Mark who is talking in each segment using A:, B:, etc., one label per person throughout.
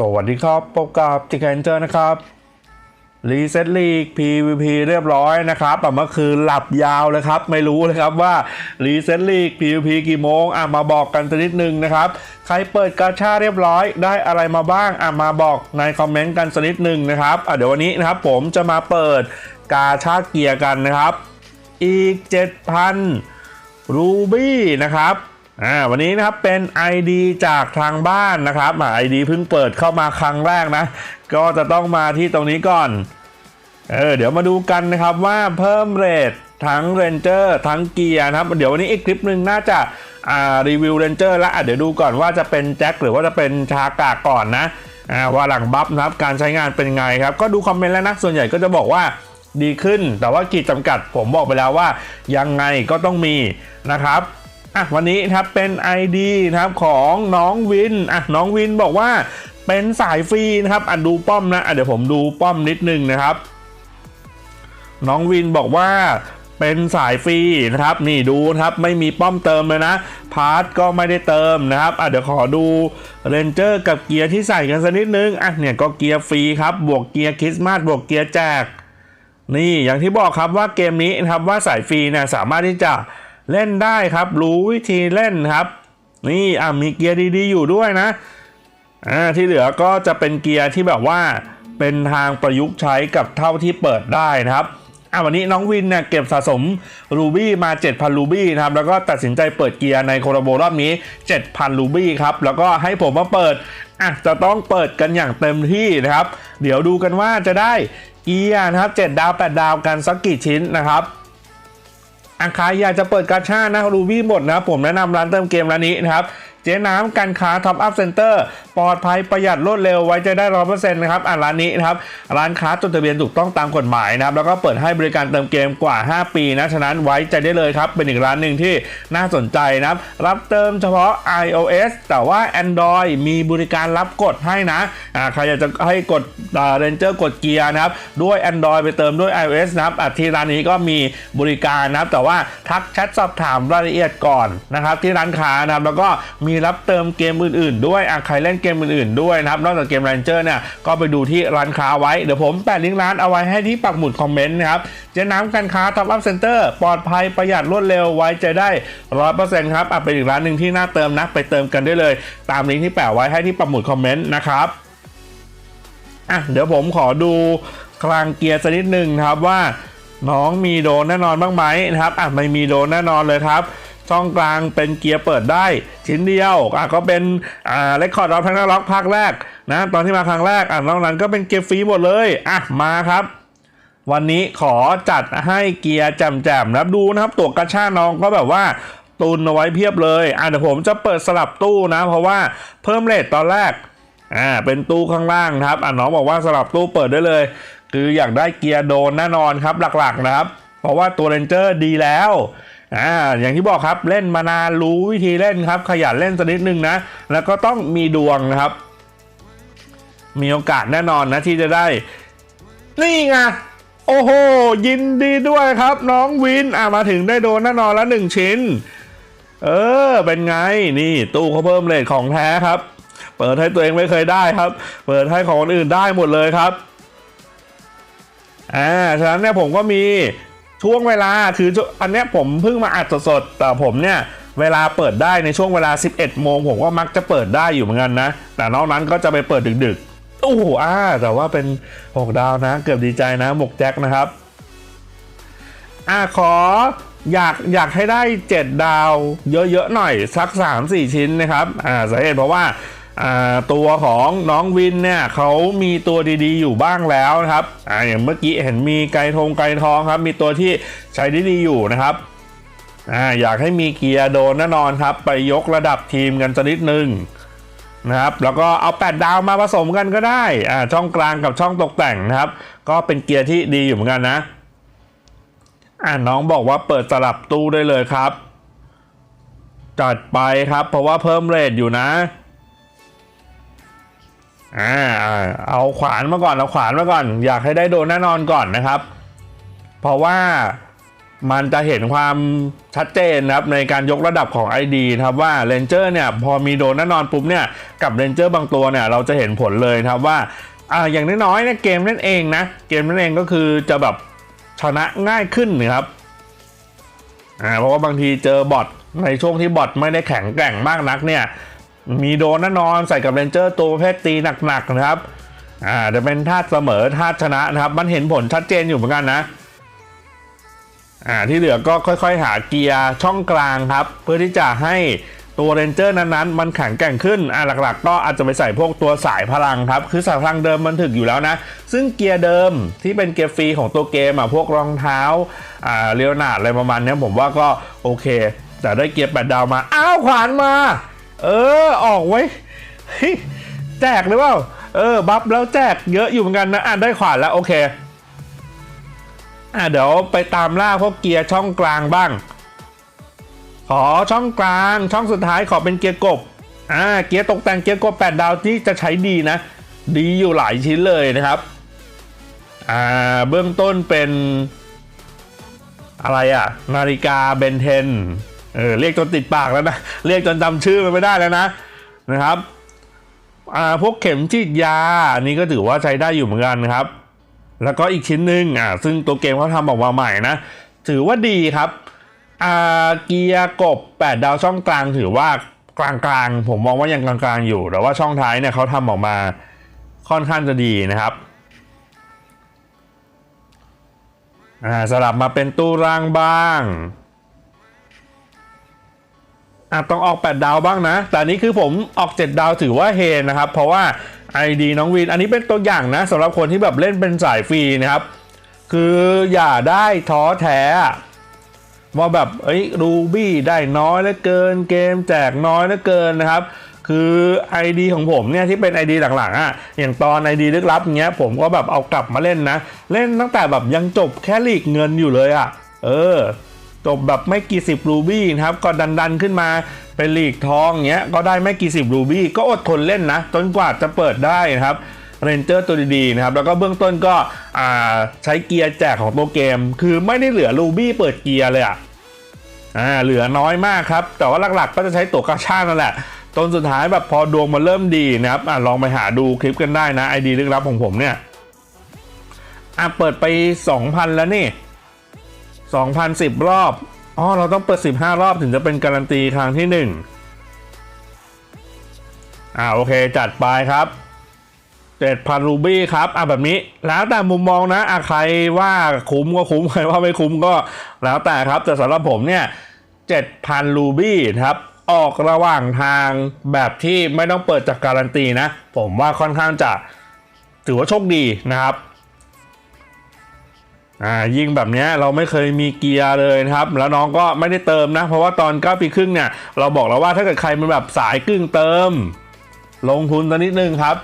A: สวัสดีครับพบกับจิกเอนเจอร์นะครับรีเซ็ตลีก PVP เรียบร้อยนะครับแต่เมื่อคืนหลับยาวเลยครับ ไม่รู้เลยครับว่ารีเซ็ตลีก PVP กี่โมงอะมาบอกกันสักนิดนึงนะครับ ใครเปิดกาชาเรียบร้อยได้อะไรมาบ้างอะมาบอกในคอมเมนต์กันสักนิดนึงนะครับอะเดี๋ยววันนี้นะครับผมจะมาเปิดกาชาเกียร์กันนะครับ อีก 7,000 รูบี้นะครับ อ่าวันนี้นะครับเป็น ID จากทางบ้านนะครับอ่า ID เพิ่งเปิดเข้ามาครั้งแรกนะ ก็จะต้องมาที่ตรงนี้ก่อนเออเดี๋ยวมาดูกันนะครับว่าเพิ่มเรททั้งเรนเจอร์ทั้งเกียร์นะครับ เดี๋ยววันนี้อีกคลิปหนึ่งน่าจะอ่ารีวิวเรนเจอร์แล้วอะเดี๋ยวดูก่อนว่าจะเป็นแจ็คหรือว่าจะเป็นชากาก่อนนะอ่าว่าหลังบัฟนะครับการใช้งานเป็นไงครับ ก็ดูคอมเมนต์แล้วนะส่วนใหญ่ก็จะบอกว่าดีขึ้น แต่ว่าขีดจำกัดผมบอกไปแล้วว่ายังไงก็ต้องมีนะครับ อะวันนี้ครับเป็น ID นะครับของน้องวินอะน้องวินบอกว่าเป็นสายฟรีนะครับอะดูป้อมนะอะเดี๋ยวผมดูป้อมนิดนึงนะครับ น้องวินบอกว่าเป็นสายฟรีนะครับ นี่ดูนะครับไม่มีป้อมเติมเลยนะ พาร์ทก็ไม่ได้เติมนะครับอะเดี๋ยวขอดูเรนเจอร์กับเกียร์ที่ใส่กันสักนิดนึงอะเนี่ยก็เกียร์ฟรีครับ บวกเกียร์คริสต์มาสบวกเกียร์แจกนี่อย่างที่บอกครับว่าเกมนี้นะครับว่าสายฟรีเนี่ยสามารถที่จะ เล่นได้ครับ รู้วิธีเล่นครับ นี่อะมีเกียร์ดีๆ อยู่ด้วยนะอ่าที่เหลือก็จะเป็นเกียร์ที่แบบว่าเป็นทางประยุกต์ใช้กับเท่าที่เปิดได้นะครับอะวันนี้น้องวินเนี่ยเก็บสะสมรูบี้มา 7,000รูบี้นะครับแล้วก็ตัดสินใจเปิดเกียร์ในโคโรโบรอบนี้ 7,000รูบี้ครับแล้วก็ให้ผมมาเปิดอะจะต้องเปิดกันอย่างเต็มที่นะครับ เดี๋ยวดูกันว่าจะได้เกียร์นะครับ 7 ดาว 8 ดาวกันสักกี่ชิ้นนะครับ อังคารอยากจะเปิดกาชานะรูบี้หมดนะ ผมแนะนำร้านเติมเกมร้านนี้นะครับ เจ๊น้ำการค้าท็อปอัพเซ็นเตอร์ปลอดภัยประหยัดรวดเร็วไว้ใจได้ร้อยเปอร์เซ็นต์นะครับอ่าร้านนี้นะครับร้านค้าจดทะเบียนถูกต้องตามกฎหมายนะครับแล้วก็เปิดให้บริการเติมเกมกว่า 5 ปีนะฉะนั้นไว้ใจได้เลยครับเป็นอีกร้านหนึ่งที่น่าสนใจนะครับรับเติมเฉพาะ iOS แต่ว่า Android มีบริการรับกดให้นะอ่าใครอยากจะให้กดเรนเจอร์กดเกียร์นะครับด้วย Android ไปเติมด้วย iOS นะครับอะที่ร้านนี้ก็มีบริการนะครับแต่ว่าทักแชทสอบถามรายละเอียดก่อนนะครับที่ร้านค้านะครับแล้วก็มีรับเติมเกมอื่นๆ ด้วยอะใครเล่นเกมอื่นๆด้วยนะครับนอกจากเกม Ranger เนี่ยก็ไปดูที่ร้านค้าไว้ เดี๋ยวผมแปะลิงก์ร้านเอาไว้ให้ที่ปักหมุดคอมเมนต์นะครับเจ๊น้ำการค้า Top Up Center ปลอดภัยประหยัดรวดเร็วไว้ใจได้ร้อยเปอร์เซ็นต์ครับอะเป็นอีกร้านหนึ่งที่น่าเติมนะไปเติมกันได้เลย ตามลิงก์ที่แปะไว้ให้ที่ปักหมุดคอมเมนต์นะครับอะเดี๋ยวผมขอดูคลังเกียร์สักนิดหนึ่งครับว่าน้องมีโดนแน่นอนบ้างไหมนะครับอะไม่มีโดนแน่นอนเลยครับ ช่องกลางเป็นเกียร์เปิดได้ชิ้นเดียวอะก็เป็นอ่าเรคคอร์ดรับทั้งล็อกภาคแรกนะตอนที่มาครั้งแรกอะนอกนั้นก็เป็นเกียร์ฟรีหมดเลยอะมาครับ วันนี้ขอจัดให้เกียร์แจ่มๆนะครับดูนะครับตัวกระชาน้องก็แบบว่าตุนเอาไว้เพียบเลยอะเดี๋ยวผมจะเปิดสลับตู้นะ เพราะว่าเพิ่มเลทตอนแรกอ่าเป็นตู้ข้างล่างครับอะน้องบอกว่าสลับตู้เปิดได้เลย คืออยากได้เกียร์โดนแน่นอนครับหลักๆนะครับ เพราะว่าตัวเรนเจอร์ดีแล้ว อ่าอย่างที่บอกครับเล่นมานานรู้วิธีเล่นครับ ขยันเล่นสักนิดนึงนะ แล้วก็ต้องมีดวงนะครับ มีโอกาสแน่นอนนะที่จะได้ นี่ไงโอ้โห ยินดีด้วยครับ น้องวินอะมาถึงได้โดนแน่นอนละหนึ่งชิ้น เออ เป็นไงนี่ ตู้เขาเพิ่มเลทของแท้ครับ เปิดให้ตัวเองไม่เคยได้ครับ เปิดให้ของคนอื่นได้หมดเลยครับอ่าฉะนั้นเนี่ยผมก็มี ช่วงเวลาคืออันเนี้ยผมเพิ่งมาอัดสดๆแต่ผมเนี่ยเวลาเปิดได้ในช่วงเวลา 11 โมงผมก็มักจะเปิดได้อยู่เหมือนกันนะ แต่นอกนั้นก็จะไปเปิดดึกๆ โอ้โหอ่าแต่ว่าเป็น 6 ดาวนะ เกือบดีใจนะหมกแจ็คนะครับอ่าขออยากอยากให้ได้ 7 ดาวเยอะๆหน่อย สัก 3-4 ชิ้นนะครับอ่าสาเหตุเพราะว่า ตัวของน้องวินเนี่ยเขามีตัวดีๆ อยู่บ้างแล้วนะครับออย่างเมื่อกี้เห็นมีไกรทงไกรทองครับ มีตัวที่ใช้ได้ดีอยู่นะครับออยากให้มีเกียร์โดนแน่นอนครับ ไปยกระดับทีมกันสักนิดนึงนะครับแล้วก็เอา 8 ดาวมาผสมกันก็ได้อ่าช่องกลางกับช่องตกแต่งนะครับ ก็เป็นเกียร์ที่ดีอยู่เหมือนกันนะอ่าน้องบอกว่าเปิดสลับตู้ได้เลยครับ จัดไปครับ เพราะว่าเพิ่มเรทอยู่นะ อ่าเอาขวานมาก่อนเอาขวานมาก่อน อยากให้ได้โดนแน่นอนก่อนนะครับ เพราะว่ามันจะเห็นความชัดเจนนะครับในการยกระดับของ ID นะครับว่าเรนเจอร์เนี่ยพอมีโดนแน่นอนปุ๊บเนี่ยกับเรนเจอร์บางตัวเนี่ยเราจะเห็นผลเลยนะครับว่าอ่าอย่างน้อยๆเนี่ยเกมนั่นเองนะเกมนั่นเองก็คือจะแบบชนะง่ายขึ้นนะครับอ่าเพราะว่าบางทีเจอบอทในช่วงที่บอทไม่ได้แข็งแกร่งมากนักเนี่ย มีโดนแน่นอนใส่กับเรนเจอร์ตัวประเภทตีหนักๆนะครับอ่าจะเป็นธาเสมอธาชนะนะครับ มันเห็นผลชัดเจนอยู่เหมือนกันนะอ่าที่เหลือก็ค่อยๆ หาเกียร์ช่องกลางครับ เพื่อที่จะให้ตัวเรนเจอร์นั้นๆ มันแข็งแกร่งขึ้นอ่าหลักๆ ก็อาจจะไปใส่พวกตัวสายพลังครับ คือสายพลังเดิมมันถึกอยู่แล้วนะ ซึ่งเกียร์เดิมที่เป็นเกียร์ฟรีของตัวเกมอะพวกรองเท้าอ่าเรียวนาดอะไรประมาณนี้ผมว่าก็โอเค แต่ได้เกียร์แปดดาวมา อ้าวขวานมา เออ ออกไว้แจกหรือเปล่า เออ บัฟแล้วแจกเยอะอยู่เหมือนกันนะ อะได้ขวานแล้ว โอเค อะเดี๋ยวไปตามล่าพวกเกียร์ช่องกลางบ้าง ขอช่องกลางช่องสุดท้ายขอเป็นเกียร์กบ อ่า เกียร์ตกแต่งเกียร์กบ8ดาวที่จะใช้ดีนะ ดีอยู่หลายชิ้นเลยนะครับ อ่า เบื้องต้นเป็น อะไรอะ นาฬิกาเบนเทน เออเรียกจนติดปากแล้วนะ เรียกจนจำชื่อมันไม่ได้แล้วนะนะครับอ่าพวกเข็มฉีดยา อันนี้ก็ถือว่าใช้ได้อยู่เหมือนกันครับ แล้วก็อีกชิ้นหนึ่งอ่าซึ่งตัวเกมเขาทำออกมาใหม่นะ ถือว่าดีครับอ่าเกียร์กบ 8 ดาวช่องกลางถือว่ากลางๆ ผมมองว่ายังกลางๆอยู่ แต่ว่าช่องท้ายเนี่ยเขาทำออกมาค่อนข้างจะดีนะครับอ่าสลับมาเป็นตู้รางบ้าง อะต้องออก 8 ดาวบ้างนะ แต่นี้คือผมออก 7 ดาวถือว่าเฮนะครับ เพราะว่า ID น้องวิน อันนี้เป็นตัวอย่างนะสำหรับคนที่แบบเล่นเป็นสายฟรีนะครับ คืออย่าได้ท้อแท้ว่าแบบเอ้ยรูบี้ได้น้อยเหลือเกิน เกมแจกน้อยเหลือเกินนะครับ คือ ID ของผมเนี่ยที่เป็น ID หลังๆอะอย่างตอน ID ลึกลับเงี้ยผมก็แบบเอากลับมาเล่นนะ เล่นตั้งแต่แบบยังจบแค่ลีกเงินอยู่เลยอะ เออ จบแบบไม่กี่สิบรูบี้นะครับก็ดันดันขึ้นมาเป็นลีกทองเงี้ยก็ได้ไม่กี่สิบรูบี้ก็อดทนเล่นนะจนกว่าจะเปิดได้นะครับเรนเจอร์ตัวดีๆนะครับแล้วก็เบื้องต้นก็อ่าใช้เกียร์แจกของตัวเกม คือไม่ได้เหลือรูบี้เปิดเกียร์เลยอะอ่าเหลือน้อยมากครับ แต่ว่าหลักๆ ก็จะใช้ตัวกาชานั่นแหละจนสุดท้ายแบบพอดวงมันเริ่มดีนะครับอ่าลองไปหาดูคลิปกันได้นะไอดีลึกลับของผมเนี่ยอะเปิดไป 2,000 แล้วนี่ 2,010 รอบ อ๋อ เราต้องเปิด 15 รอบถึงจะเป็นการันตีครั้งที่ 1 อ่าโอเค จัดไปครับ7,000รูบี้ครับ อะแบบนี้ แล้วแต่มุมมองนะ อะใครว่าคุ้มก็คุ้ม ใครว่าไม่คุ้มก็แล้วแต่ครับ แต่สำหรับผมเนี่ย 7,000รูบี้ครับออกระหว่างทางแบบที่ไม่ต้องเปิดจากการันตีนะ ผมว่าค่อนข้างจะถือว่าโชคดีนะครับ อ่ายิงแบบนี้เราไม่เคยมีเกียร์เลยนะครับแล้วน้องก็ไม่ได้เติมนะ เพราะว่าตอน9ปีครึ่งเนี่ยเราบอกแล้วว่าถ้าเกิดใครเป็นแบบสายกึ่งเติม ลงทุนสักนิดนึงครับ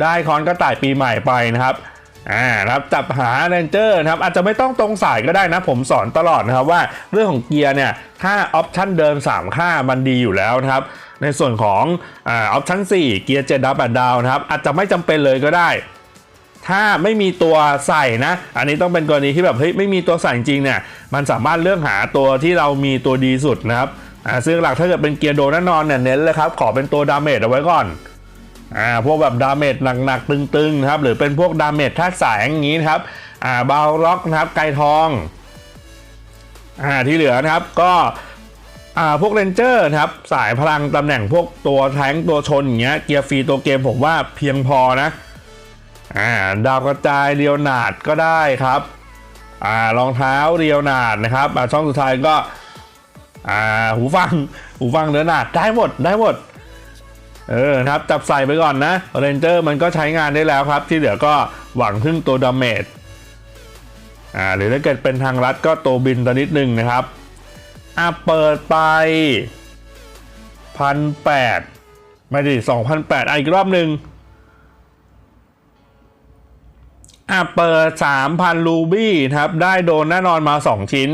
A: ได้คอนก็ต่ายปีใหม่ไปนะครับอ่านะครับจับหาเรนเจอร์นะครับอาจจะไม่ต้องตรงสายก็ได้นะ ผมสอนตลอดนะครับว่าเรื่องของเกียร์เนี่ยถ้าออปชันเดิม 3 ค่ามันดีอยู่แล้วนะครับในส่วนของออปชัน4เกียร์7ดาว8ดาวนะครับอาจจะไม่จำเป็นเลยก็ได้ ถ้าไม่มีตัวใส่นะ อันนี้ต้องเป็นกรณีที่แบบเฮ้ยไม่มีตัวใส่จริงเนี่ย มันสามารถเลือกหาตัวที่เรามีตัวดีสุดนะครับอ่าซึ่งหลักถ้าเกิดเป็นเกียร์โดแน่นอนเนี่ยเน้นเลยครับ ขอเป็นตัวดาเมจเอาไว้ก่อนอ่าพวกแบบดาเมจหนักๆตึงๆนะครับหรือเป็นพวกดาเมจธาตุสายอย่างนี้นะครับอ่าบาลล็อกนะครับไกทองอ่าที่เหลือนะครับก็อ่าพวกเรนเจอร์นะครับสายพลังตำแหน่งพวกตัวแทงตัวชนอย่างเงี้ยเกียร์ฟรีตัวเกมผมว่าเพียงพอนะ อ่าดาวกระจายเรียวนาดก็ได้ครับอ่ารองเท้าเรียวนาดนะครับอ่าช่องสุดท้ายก็อ่าหูฟังหูฟังเรียวนาดได้หมดได้หมดเออครับจับใส่ไปก่อนนะเรนเจอร์มันก็ใช้งานได้แล้วครับ ที่เหลือก็หวังพึ่งตัวดาเมจอ่าหรือถ้าเกิดเป็นทางลัดก็ตัวบินตัวนิดนึงนะครับอ่าเปิดไปพันแปดไม่ดิสองพันแปดอีกรอบหนึ่ง อะเปิด 3,000 รูบี้ครับได้โดนแน่นอนมา 2 ชิ้น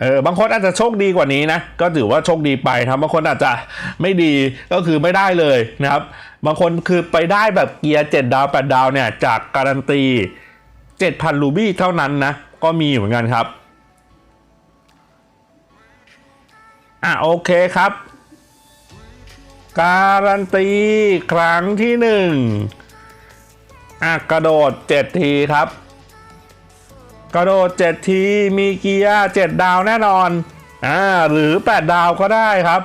A: เออบางคนอาจจะโชคดีกว่านี้นะ ก็ถือว่าโชคดีไปครับบางคนอาจจะไม่ดีก็คือไม่ได้เลยนะครับ บางคนคือไปได้แบบเกียร์ 7 ดาว 8 ดาวเนี่ย จากการันตี 7,000 รูบี้เท่านั้นนะ ก็มีเหมือนกันครับ อะโอเคครับ การันตีครั้งที่หนึ่ง อะกระโดดเจ็ดทีครับ กระโดดเจ็ดทีมีเกียร์เจ็ดดาวแน่นอนอ่าหรือแปดดาวก็ได้ครับ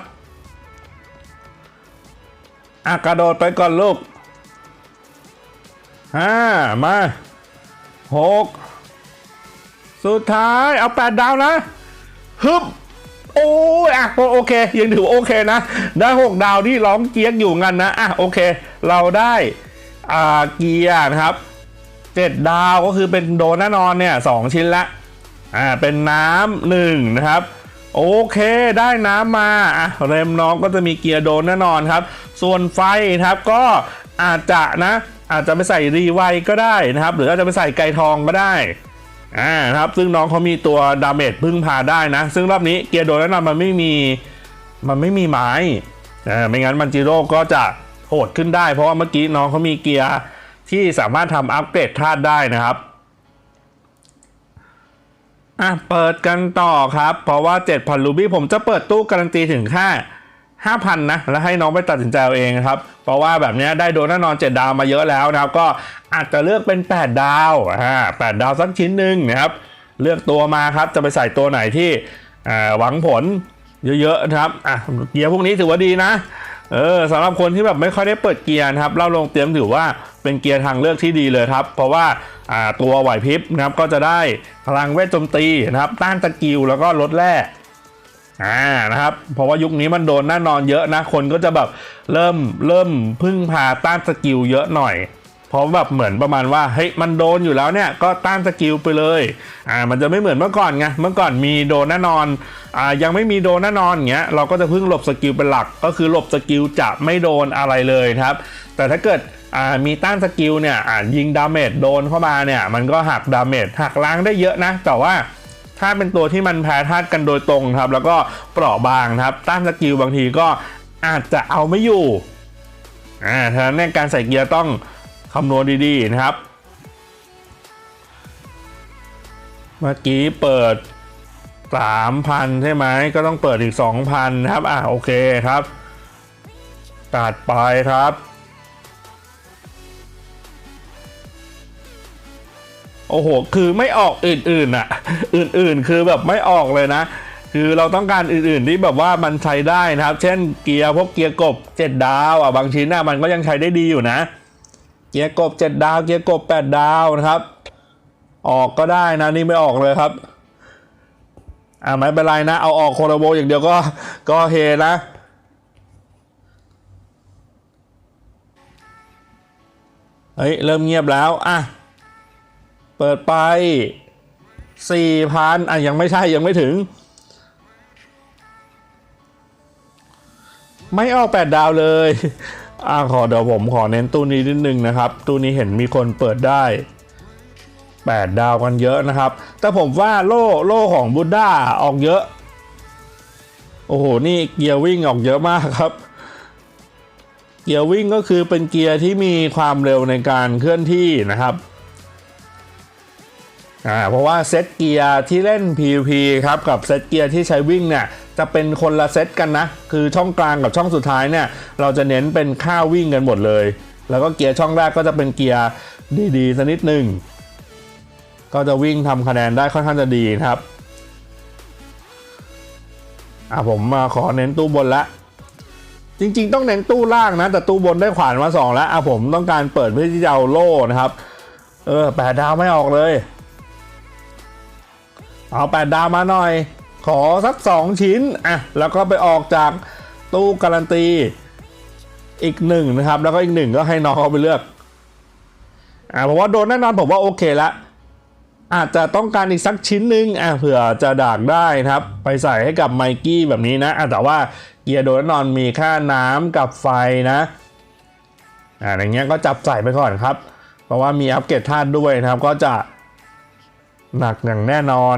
A: อะกระโดดไปก่อนลูกห้ามาหกสุดท้ายเอาแปดดาวนะฮึบโอ้ยอะโอเค ยังถือโอเคนะ ได้หกดาวที่ร้องเกียกอยู่งันนะ อะ โอเค เราได้ เกียร์นะครับเจ็ดดาวก็คือเป็นโดนแน่นอนเนี่ยสองชิ้นละอ่าเป็นน้ำหนึ่งนะครับ โอเคได้น้ำมาอะเรมน้องก็จะมีเกียร์โดนแน่นอนครับ ส่วนไฟนะครับก็อาจจะนะอาจจะไปใส่รีไวก็ได้นะครับ หรืออาจจะไปใส่ไก่ทองก็ได้อ่าครับซึ่งน้องเขามีตัวดาเมจพึ่งพาได้นะ ซึ่งรอบนี้เกียร์โดนแน่นอนมันไม่มีมันไม่มีไม้อ่าไม่งั้นมันจิโร่ก็จะ หดขึ้นได้ เพราะว่าเมื่อกี้น้องเขามีเกียร์ที่สามารถทำอัปเกรดธาตุได้นะครับอะเปิดกันต่อครับ เพราะว่า 7,000 รูบี้ผมจะเปิดตู้การันตีถึงค่า5,000 นะ แล้วให้น้องไปตัดสินใจเอาเองครับ เพราะว่าแบบนี้ได้โดนแน่นอน 7 ดาวมาเยอะแล้วนะครับ ก็อาจจะเลือกเป็น 8 ดาวอ่า8ดาวสักชิ้นหนึ่งนะครับ เลือกตัวมาครับ จะไปใส่ตัวไหนที่หวังผลเยอะๆนะครับอะเกียร์พวกนี้ถือว่าดีนะ เออสำหรับคนที่แบบไม่ค่อยได้เปิดเกียร์นะครับเล่าลงเตรียมถือว่าเป็นเกียร์ทางเลือกที่ดีเลยครับ เพราะว่าาตัวไหวพริบนะครับก็จะได้พลังเวทโจมตีนะครับต้านตะกิวแล้วก็ลดแร่อ่านะครับเพราะว่ายุคนี้มันโดนแน่นอนเยอะนะคนก็จะแบบเริ่มเริ่มพึ่งพาต้านสกิลเยอะหน่อย เพราะแบบเหมือนประมาณว่าเฮ้ยมันโดนอยู่แล้วเนี่ยก็ต้านสกิลไปเลยอ่ามันจะไม่เหมือนเมื่อก่อนไงเมื่อก่อนมีโดนแน่นอนอ่ายังไม่มีโดนแน่นอนเงี้ยเราก็จะพึ่งหลบสกิลเป็นหลัก ก็คือหลบสกิลจะไม่โดนอะไรเลยครับ แต่ถ้าเกิดอ่ามีต้านสกิลเนี่ยอ่ายิงดาเมจโดนเข้ามาเนี่ยมันก็หักดาเมจหักล้างได้เยอะนะ แต่ว่าถ้าเป็นตัวที่มันแพ้ธาตุกันโดยตรงครับ แล้วก็เปราะบางครับ ต้านสกิลบางทีก็อาจจะเอาไม่อยู่อ่าฉะนั้นการใส่เกียร์ต้อง คำนวณดีๆนะครับ เมื่อกี้เปิด 3,000 ใช่ไหมก็ต้องเปิดอีก 2,000 นะครับ อะโอเคครับตัดไปครับ โอ้โห คือไม่ออกอื่นๆอะ อื่นๆ คือแบบไม่ออกเลยนะ คือเราต้องการอื่นๆที่แบบว่ามันใช้ได้นะครับ เช่นเกียร์พวกเกียร์กบ 7 ดาวอะ บางชิ้นน่ะมันก็ยังใช้ได้ดีอยู่นะ เกียร์กบ 7 ดาว เกียร์กบ 8 ดาวนะครับ ออกก็ได้นะนี่ไม่ออกเลยครับอ่าไม่เป็นไรนะ เอาออกโคโรโบอย่างเดียวก็ก็เฮนะเฮ้ย เริ่มเงียบแล้ว อะ เปิดไป4,000อะ ยังไม่ใช่ยังไม่ถึง ไม่ออก8ดาวเลย อ่าขอเดี๋ยวผมขอเน้นตู้นี้นิดนึงนะครับ ตู้นี้เห็นมีคนเปิดได้ 8 ดาวกันเยอะนะครับ แต่ผมว่าโล่โล่ของบูด้าออกเยอะ โอ้โห นี่เกียร์วิ่งออกเยอะมากครับ เกียร์วิ่งก็คือเป็นเกียร์ที่มีความเร็วในการเคลื่อนที่นะครับอ่าเพราะว่าเซตเกียร์ที่เล่น PVP ครับกับเซตเกียร์ที่ใช้วิ่งเนี่ย จะเป็นคนละเซตกันนะ คือช่องกลางกับช่องสุดท้ายเนี่ย เราจะเน้นเป็นค่าวิ่งกันหมดเลย แล้วก็เกียร์ช่องแรกก็จะเป็นเกียร์ดีๆสักนิดหนึ่งก็จะวิ่งทำคะแนนได้ค่อนข้างจะดีนะครับอะผมมาขอเน้นตู้บนละจริงๆ ต้องเน้นตู้ล่างนะ แต่ตู้บนได้ขวานมาสองแล้วอะผมต้องการเปิดเพื่อที่จะเอาโล่นะครับ เออแปดดาวไม่ออกเลย เอาแปดดาวมาหน่อย ขอสักสองชิ้นอะแล้วก็ไปออกจากตู้การันตีอีกหนึ่งนะครับ แล้วก็อีกหนึ่งก็ให้น้องเขาไปเลือกอ่าผมว่าโดนแน่นอนผมว่าโอเคละอาจจะต้องการอีกสักชิ้นหนึ่งอะเผื่อจะดากได้นะครับ ไปใส่ให้กับไมกี้แบบนี้นะอะแต่ว่าเกียร์โดนแน่นอนมีค่าน้ำกับไฟนะอ่าอย่างเงี้ยก็จับใส่ไปก่อนครับ เพราะว่ามีอัปเกรดธาตุด้วยนะครับ ก็จะหนักอย่างแน่นอน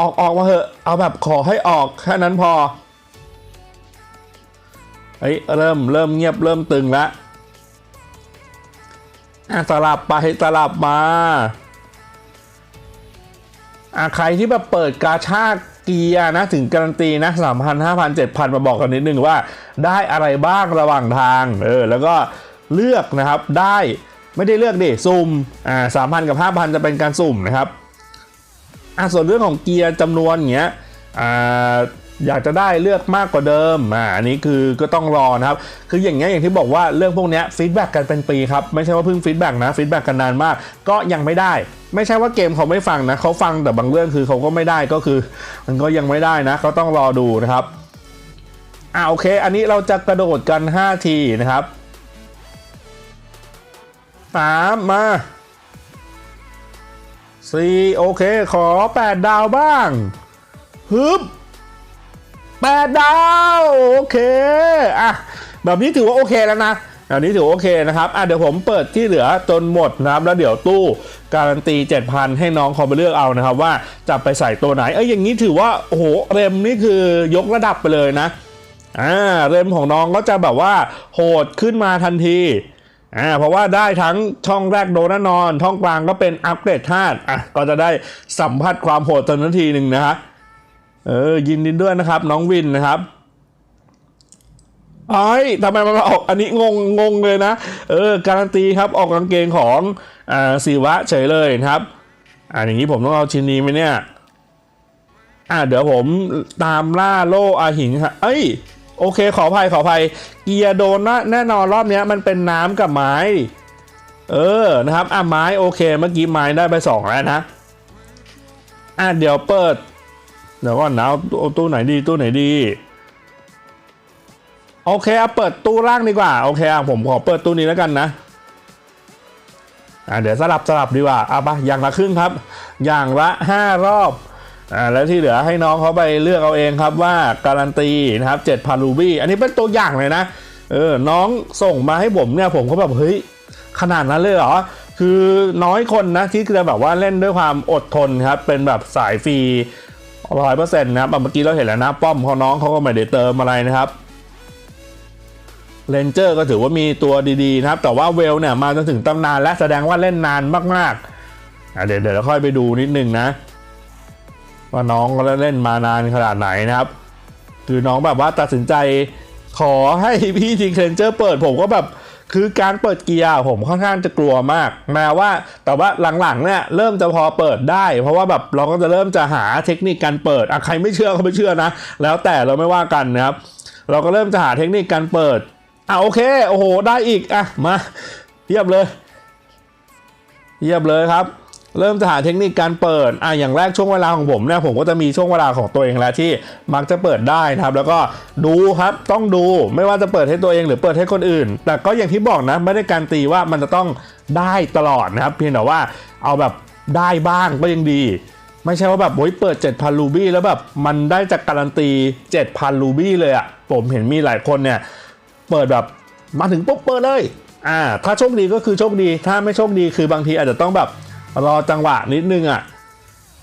A: ออกออกมาเถอะ เอาแบบขอให้ออกแค่นั้นพอเฮ้ยเริ่มเริ่มเงียบเริ่มตึงแล้วอะสลับไปสลับมาอะใครที่แบบเปิดกาชาเกียนะถึงการันตีนะสามพันห้าพันเจ็ดพันมาบอกกันนิดนึงว่าได้อะไรบ้างระหว่างทางเออแล้วก็เลือกนะครับได้ไม่ได้เลือกดิ สุ่มอ่าสามพันกับห้าพันจะเป็นการสุ่มนะครับ อะส่วนเรื่องของเกียร์จำนวนเงี้ยอ่าอยากจะได้เลือกมากกว่าเดิมอ่าอันนี้คือก็ต้องรอนะครับ คืออย่างเงี้ยอย่างที่บอกว่าเรื่องพวกเนี้ยฟีดแบ็กกันเป็นปีครับ ไม่ใช่ว่าเพิ่งฟีดแบ็กนะฟีดแบ็กกันนานมาก ก็ยังไม่ได้ ไม่ใช่ว่าเกมเขาไม่ฟังนะเขาฟังแต่บางเรื่องคือเขาก็ไม่ได้ก็คือ มันก็ยังไม่ได้นะเขาต้องรอดูนะครับอ่าโอเค อันนี้เราจะกระโดดกัน 5 ทีนะครับสามมา สี่โอเค ขอ8ดาวบ้างฮึบแปดดาว โอเคอะแบบนี้ถือว่าโอเคแล้วนะแบบนี้ถือโอเคนะครับอะเดี๋ยวผมเปิดที่เหลือจนหมดนะครับแล้วเดี๋ยวตู้การันตี 7,000 ให้น้องเขาไปเลือกเอานะครับ ว่าจะไปใส่ตัวไหน เอ้ยอย่างนี้ถือว่าโอ้โหเรมนี่คือยกระดับไปเลยนะอ่าเรมของน้องก็จะแบบว่าโหดขึ้นมาทันที อ่าเพราะว่าได้ทั้งช่องแรกโดนแน่นอน ช่องกลางก็เป็นอัปเกรดธาตุอะก็จะได้สัมผัสความโหดตอนนาทีหนึ่งนะฮะเออยินดีด้วยนะครับ น้องวินนะครับไอ้ทำไมมันมาออกอันนี้งงงงเลยนะ เออ การันตีครับออกกางเกงของอ่าศิวะเฉยเลยครับอ่าอย่างนี้ผมต้องเอาชิ้นนี้ไหมเนี่ย อ่าเดี๋ยวผมตามล่าโลอาหิงครับเอ้ย โอเคขออภัยขออภัย เกียร์โดนนะแน่นอนรอบนี้มันเป็นน้ำกับไม้ เออนะครับอะไม้โอเค เมื่อกี้ไม้ได้ไปสองแล้วนะอะเดี๋ยวเปิดเดี๋ยวก่อนนะเอาตู้ไหนดีตู้ไหนดี โอเคเอาเปิดตู้ล่างดีกว่าโอเคอะผมขอเปิดตู้นี้แล้วกันนะอ่าเดี๋ยวสลับสลับดีกว่าเอาปะอย่างละครึ่งครับ อย่างละห้ารอบ อ่าแล้วที่เหลือให้น้องเขาไปเลือกเอาเองครับว่าการันตีนะครับ7,000รูบี้อันนี้เป็นตัวอย่างเลยนะเออน้องส่งมาให้ผมเนี่ยผมก็แบบเฮ้ยขนาดนั้นเลยเหรอ คือน้อยคนนะที่จะแบบว่าเล่นด้วยความอดทนครับ เป็นแบบสายฟรีร้อยเปอร์เซ็นต์นะครับเมื่อกี้เราเห็นแล้วนะ ป้อมของน้องเขาก็ไม่ได้เติมอะไรนะครับเลนเจอร์ก็ถือว่ามีตัวดีๆนะครับ แต่ว่าเวลเนี่ยมาจนถึงตำนานและแสดงว่าเล่นนานมากๆอะเดี๋ยวเดี๋ยวเราค่อยไปดูนิดนึงนะ ว่าน้องก็เล่นมานานขนาดไหนนะครับ คือน้องแบบว่าตัดสินใจขอให้พี่ทีเคลนเจอร์เปิดผมก็แบบคือการเปิดเกียร์ผมค่อนข้างจะกลัวมากแม้ว่าแต่ว่าหลังๆเนี่ยเริ่มจะพอเปิดได้ เพราะว่าแบบเราก็จะเริ่มจะหาเทคนิคการเปิดอะใครไม่เชื่อก็ไม่เชื่อนะ แล้วแต่เราไม่ว่ากันนะครับ เราก็เริ่มจะหาเทคนิคการเปิดอะโอเคโอ้โหได้อีกอะมาเทียบเลยเทียบเลยครับ เริ่มจะหาเทคนิคการเปิด อะอย่างแรกช่วงเวลาของผมเนี่ยผมก็จะมีช่วงเวลาของตัวเองแล้วที่มักจะเปิดได้นะครับ แล้วก็ดูครับต้องดูไม่ว่าจะเปิดให้ตัวเองหรือเปิดให้คนอื่น แต่ก็อย่างที่บอกนะไม่ได้การตีว่ามันจะต้องได้ตลอดนะครับ เพียงแต่ว่าเอาแบบได้บ้างก็ยังดี ไม่ใช่ว่าแบบโอ้ยเปิด 7,000รูบี้แล้วแบบมันได้จากการันตี 7,000รูบี้เลยอะ่ะผมเห็นมีหลายคนเนี่ยเปิดแบบมาถึงปุ๊บเปิดเลยอ่าถ้าโชคดีก็คือโชคดี ถ้าไม่โชคดีคือบางทีอาจจะต้องแบบ รอจังหวะนิดนึงอะ่ะ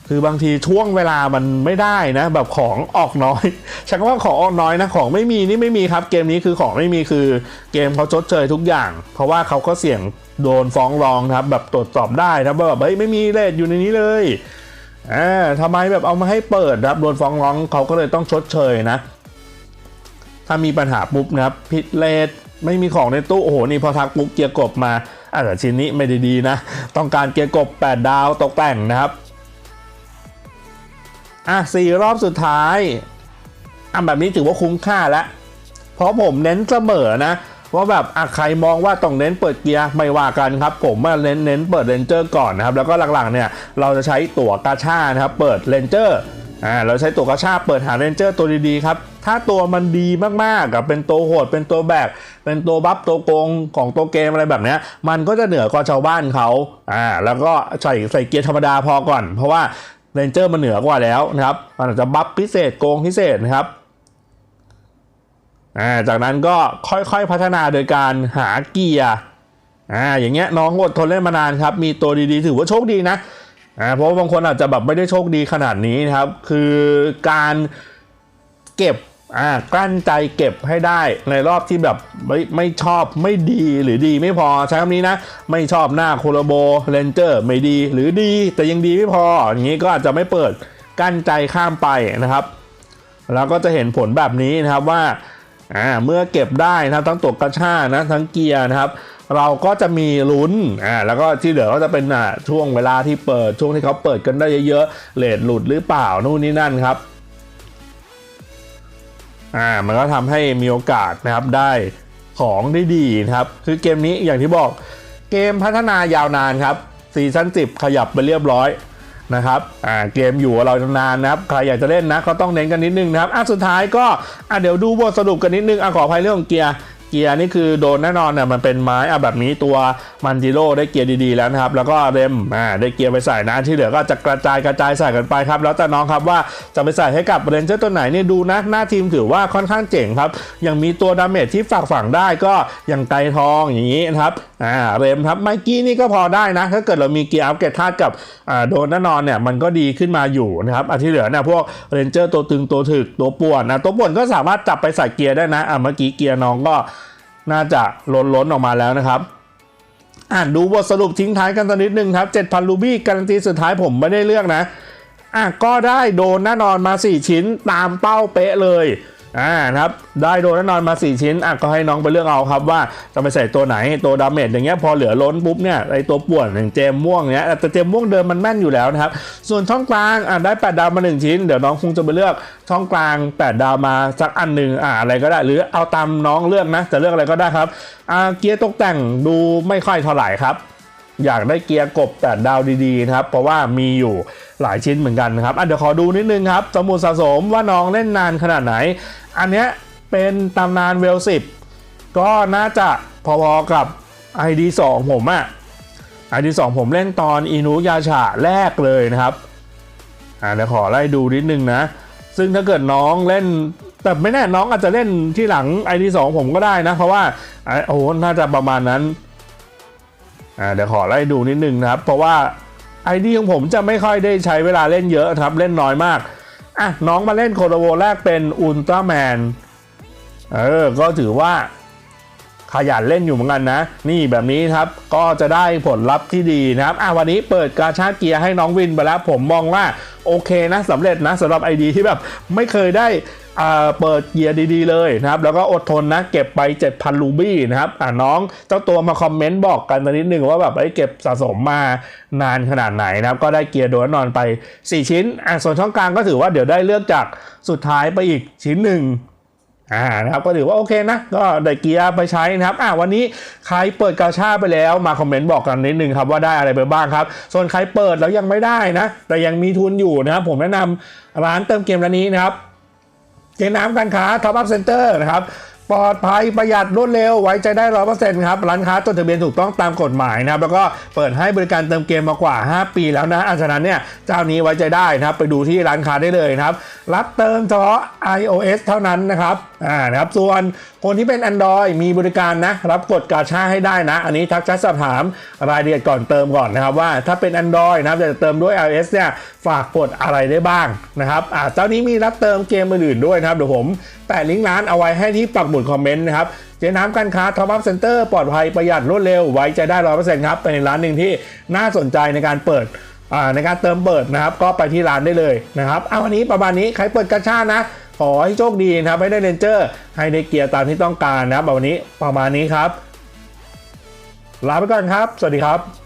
A: คือบางทีช่วงเวลามันไม่ได้นะ แบบของออกน้อยใช้คำว่าของออกน้อยนะของไม่มีนี่ไม่มีครับ เกมนี้คือของไม่มีคือเกมเขาชดเชยทุกอย่าง เพราะว่าเขาก็เสี่ยงโดนฟ้องร้องครับ แบบตรวจสอบได้นะว่าแบบเฮ้ยไม่มีเลทอยู่ในนี้เลยอ่าทำไมแบบเอามาให้เปิดครับโดนฟ้องร้องเขาก็เลยต้องชดเชยนะ ถ้ามีปัญหาปุ๊บนะครับผิดเลทไม่มีของในตู้โอ้โหนี่พอทักปุ๊บเกียร์กบมา อาจจะชิ้นนี้ไม่ได้ดีนะ ต้องการเกียร์กบ 8 ดาวตกแต่งนะครับ อะสี่รอบสุดท้ายอะแบบนี้ถือว่าคุ้มค่าแล้วเพราะผมเน้นเสมอนะว่าแบบอะใครมองว่าต้องเน้นเปิดเกียร์ไม่ว่ากันครับ ผมว่าเน้นเน้นเปิดเรนเจอร์ก่อนนะครับ แล้วก็หลังๆเนี่ยเราจะใช้ตั๋วกาชานะครับ เปิดเรนเจอร์ อ่าเราใช้ตัวกาชาเปิดหาเรนเจอร์ตัวดีๆครับถ้าตัวมันดีมากๆกับเป็นตัวโหดเป็นตัวแบกเป็นตัวบัฟตัวโกงของตัวเกมอะไรแบบเนี้ยมันก็จะเหนือกว่าชาวบ้านเขาอ่าแล้วก็ใส่ใส่เกียร์ธรรมดาพอก่อน เพราะว่าเรนเจอร์มันเหนือกว่าแล้วนะครับมันอาจจะบัฟพิเศษโกงพิเศษนะครับอ่าจากนั้นก็ค่อยๆพัฒนาโดยการหาเกียร์อ่าอย่างเงี้ยน้องอดทนเล่นมานานครับมีตัวดีๆถือว่าโชคดีนะ อ่าเพราะบางคนอาจจะแบบไม่ได้โชคดีขนาดนี้นะครับ คือการเก็บอ่ากลั้นใจเก็บให้ได้ในรอบที่แบบไม่ไม่ชอบไม่ดีหรือดีไม่พอใช้คำนี้นะ ไม่ชอบหน้าโคโลโบเรนเจอร์ไม่ดีหรือดีแต่ยังดีไม่พอ อย่างนี้ก็อาจจะไม่เปิดกั้นใจข้ามไปนะครับ แล้วก็จะเห็นผลแบบนี้นะครับว่าอ่าเมื่อเก็บได้นะครับทั้งตัวกระชานะทั้งเกียร์นะครับ เราก็จะมีลุ้นอ่าแล้วก็ที่เหลือก็จะเป็นอ่าช่วงเวลาที่เปิดช่วงที่เขาเปิดกันได้เยอะๆเลทหลุดหรือเปล่านู่นนี่นั่นครับอ่ามันก็ทำให้มีโอกาสนะครับได้ของได้ดีนะครับ คือเกมนี้อย่างที่บอกเกมพัฒนายาวนานครับซีซั่น10ขยับไปเรียบร้อยนะครับอ่าเกมอยู่เรานานนะครับ ใครอยากจะเล่นนะก็ต้องเน้นกันนิดนึงนะครับอะสุดท้ายก็อะเดี๋ยวดูบทสรุปกันนิดนึงอะขออภัยเรื่องของเกียร์ กียร์นี่คือโดนแน่นอนเนี่ยมันเป็นไม้อะแบบนี้ตัวมันจิโร่ได้เกียร์ดีๆแล้วนะครับ แล้วก็เรมอ่าได้เกียร์ไปใส่นะที่เหลือก็จะกระจายกระจายใส่กันไปครับ แล้วแต่น้องครับว่าจะไปใส่ให้กับเรนเจอร์ตัวไหนเนี่ยดูนะ หน้าทีมถือว่าค่อนข้างเจ๋งครับ ยังมีตัวดาเมจที่ฝากฝังได้ก็อย่างไกทองอย่างนี้นะครับอ่าเรมครับไมกี้นี่ก็พอได้นะ ถ้าเกิดเรามีเกียร์อัพเกรดธาตุกับอ่าโดนแน่นอนเนี่ยมันก็ดีขึ้นมาอยู่นะครับอันที่เหลือเนี่ยพวกเรนเจอร์ตัวตึงตัวถึกตัวป่วนนะตัวป่วนก็สามารถจับไปใส่เกียร์ได้นะอ่าเมื่อกี้เกียร์น้องก็ น่าจะล้นล้นๆออกมาแล้วนะครับอ่านดูบทสรุปทิ้งท้ายกันสักนิดนึงครับ 7,000 รูบี้การันตีสุดท้ายผมไม่ได้เลือกนะอะก็ได้โดนแน่นอนมา 4 ชิ้นตามเป้าเป๊ะเลย อ่านะครับได้โดนแน่นอนมา 4 ชิ้นอะก็ให้น้องไปเลือกเอาครับว่าจะไปใส่ตัวไหนตัวดาเมจอย่างเงี้ยพอเหลือล้นปุ๊บเนี่ยไอตัวป่วนอย่างเจมม่วงเนี้ยแต่เจมม่วงเดิมมันแม่นอยู่แล้วนะครับส่วนช่องกลางอะได้ 8 ดาวมา 1 ชิ้น เดี๋ยวน้องคงจะไปเลือกช่องกลาง 8 ดาวมาสักอันหนึ่งอะอะไรก็ได้ หรือเอาตามน้องเลือกนะจะเลือกอะไรก็ได้ครับอ่าเกียร์ตกแต่งดูไม่ค่อยเท่าไหร่ครับ อยากได้เกียร์กบแต่ดาวดีๆนะครับ เพราะว่ามีอยู่หลายชิ้นเหมือนกันนะครับอะเดี๋ยวขอดูนิดนึงครับสมุดสะสมว่าน้องเล่นนานขนาดไหน อันเนี้ยเป็นตำนานเวลสิบก็น่าจะพอๆกับ ID 2 ผมอะ ID 2 ผมเล่นตอนอินุยาชาแรกเลยนะครับอะเดี๋ยวขอไล่ดูนิดนึงนะ ซึ่งถ้าเกิดน้องเล่นแต่ไม่แน่น้องอาจจะเล่นที่หลัง ID 2 ผมก็ได้นะ เพราะว่าอะโอ้โหน่าจะประมาณนั้น อ่าเดี๋ยวขอไล่ดูนิดนึงนะครับ เพราะว่า ID ของผมจะไม่ค่อยได้ใช้เวลาเล่นเยอะครับ เล่นน้อยมากอะน้องมาเล่นโคโดโวแรกเป็นอุลตร้าแมนเออ ก็ถือว่าขยันเล่นอยู่เหมือนกันนะ นี่แบบนี้ครับก็จะได้ผลลัพธ์ที่ดีนะครับอะวันนี้เปิดกาชาเกียร์ให้น้องวินไปแล้วผมมองว่าโอเคนะสำเร็จนะสำหรับ ID ที่แบบไม่เคยได้ เปิดเกียร์ดีๆเลยนะครับ แล้วก็อดทนนะ เก็บไป 7,000 รูบี้นะครับ อ่าน้องเจ้าตัวมาคอมเมนต์บอกกันนิดนึงว่าแบบไอ้เก็บสะสมมานานขนาดไหนนะครับ ก็ได้เกียร์โดนนอนไป 4 ชิ้น อ่าส่วนช่องกลางก็ถือว่าเดี๋ยวได้เลือกจากสุดท้ายไปอีกชิ้นหนึ่งอ่านะครับก็ถือว่าโอเคนะ ก็ได้เกียร์ไปใช้นะครับอ่าวันนี้ใครเปิดกาชาไปแล้วมาคอมเมนต์บอกกันนิดนึงครับว่าได้อะไรไปบ้างครับ ส่วนใครเปิดแล้วยังไม่ได้นะ แต่ยังมีทุนอยู่นะครับผมแนะนำร้านเติมเกมร้านนี้นะครับ เจ๊น้ำการค้า Top Up Center นะครับปลอดภัยประหยัดรวดเร็วไว้ใจได้ร้อยเปอร์เซ็นต์ครับ ร้านค้าจดทะเบียนถูกต้องตามกฎหมายนะครับ แล้วก็เปิดให้บริการเติมเกมมากว่า 5 ปีแล้วนะอันฉะนั้นเนี่ย เจ้านี้ไว้ใจได้นะครับ ไปดูที่ร้านค้าได้เลยนะครับ รับเติมเฉพาะ iOS เท่านั้นนะครับอ่านะครับส่วนคนที่เป็น Android มีบริการนะ รับกดกาชาให้ได้นะ อันนี้ทักแชทสอบถามรายละเอียดก่อนเติมก่อนนะครับ ว่าถ้าเป็น Android นะครับจะเติมด้วย iOS เนี่ยฝากกดอะไรได้บ้างนะครับอ่าเจ้านี้มีรับเติมเกมอื่นๆด้วยนะครับ เดี๋ยวผมแปะลิงก์ร้านเอาไว้ให้ที่ปักหมุดคอมเมนต์นะครับเจ๊น้ำการค้า Top Up Center ปลอดภัยประหยัดรวดเร็วไว้ใจได้ร้อยเปอร์เซ็นต์ครับเป็นร้านหนึ่งที่น่าสนใจในการเปิดอ่าในการเติมเปิดนะครับ ก็ไปที่ร้านได้เลยนะครับเอาวันนี้ประมาณนี้ใครเปิดกระชานะ ขอให้โชคดีนะครับให้ได้เรนเจอร์ให้ได้เกียร์ตามที่ต้องการนะครับวันนี้ประมาณนี้ครับ ลาไปก่อนครับ สวัสดีครับ